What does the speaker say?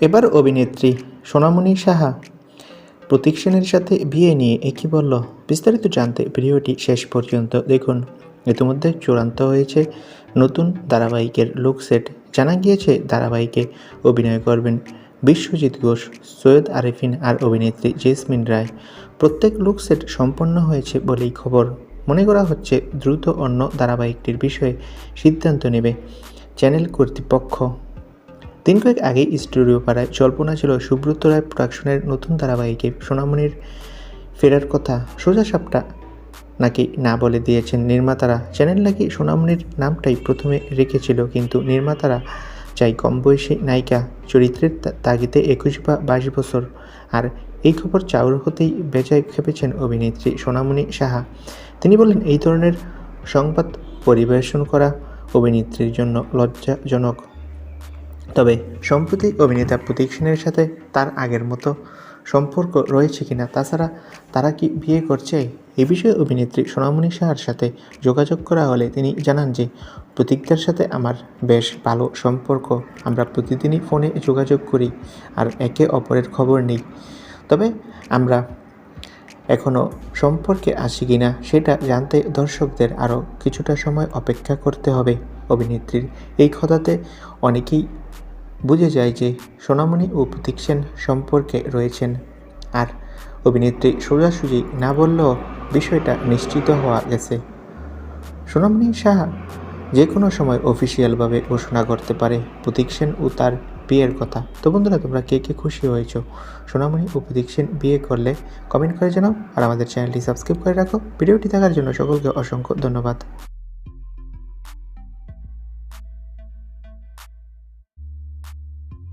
এবার অভিনেত্রী সোনামণি সাহা প্রতীক সেনের সাথে বিয়ে নিয়ে একই বলল, বিস্তারিত জানতে ভিডিওটি শেষ পর্যন্ত দেখুন। ইতিমধ্যে চূড়ান্ত হয়েছে নতুন ধারাবাহিকের লুক সেট জানা গিয়েছে ধারাবাহিকে অভিনয় করবেন বিশ্বজিৎ ঘোষ, সৈয়দ আরেফিন আর অভিনেত্রী জেসমিন রায়। প্রত্যেক লুক সেট সম্পন্ন হয়েছে বলেই খবর। মনে করা হচ্ছে দ্রুত অন্য ধারাবাহিকটির বিষয়ে সিদ্ধান্ত নেবে চ্যানেল কর্তৃপক্ষ। দিন কয়েক আগেই স্টুডিও পাড়ায় জল্পনা ছিল সুব্রত রায় প্রোডাকশনের নতুন ধারাবাহিকে সোনামণির ফেরার কথা। সোজা সাপটা নাকি না বলে দিয়েছেন নির্মাতারা। চ্যানেল নাকি সোনামণির নামটাই প্রথমে রেখেছিল, কিন্তু নির্মাতারা চাই কম বয়সী নায়িকা চরিত্রের তা- তাগিদে একুশ বা বাইশ বছর। আর এই খবর চাউর হতেই বেজায় খেপেছেন অভিনেত্রী সোনামণি সাহা। তিনি বলেন, এই ধরনের সংবাদ পরিবেশন করা অভিনেত্রীর জন্য লজ্জাজনক। তবে সম্প্রতি অভিনেতা প্রতীক সেনের সাথে তার আগের মতো সম্পর্ক রয়েছে কিনা তাছাড়া তারা কি বিয়ে করছে? এ বিষয়ে অভিনেত্রী সোনামণি সাহার সাথে যোগাযোগ করা হলে তিনি জানান যে, প্রতীকদের সাথে আমার বেশ ভালো সম্পর্ক। আমরা প্রতিদিনই ফোনে যোগাযোগ করি আর একে অপরের খবর নেই। তবে আমরা এখনও সম্পর্কে আছি কিনা সেটা জানতে দর্শকদের আরও কিছুটা সময় অপেক্ষা করতে হবে। অভিনেত্রীর এই কথাতে অনেকেই বুঝে যায় যে সোনামণি ও প্রতীক সেন সম্পর্কে রয়েছেন। আর অভিনেত্রী সোজাসুজি না বললেও বিষয়টা নিশ্চিত হওয়া গেছে। সোনামণি সাহা যে কোনো সময় অফিসিয়ালভাবে ঘোষণা করতে পারে প্রতীক সেন ও তার বিয়ের কথা। তো বন্ধুরা, তোমরা কে কে খুশি হয়েছো? সোনামণি ও প্রতীক সেন বিয়ে করলে কমেন্ট করে জানাও আর আমাদের চ্যানেলটি সাবস্ক্রাইব করে রাখো। ভিডিওটি দেখার জন্য সকলকে অসংখ্য ধন্যবাদ।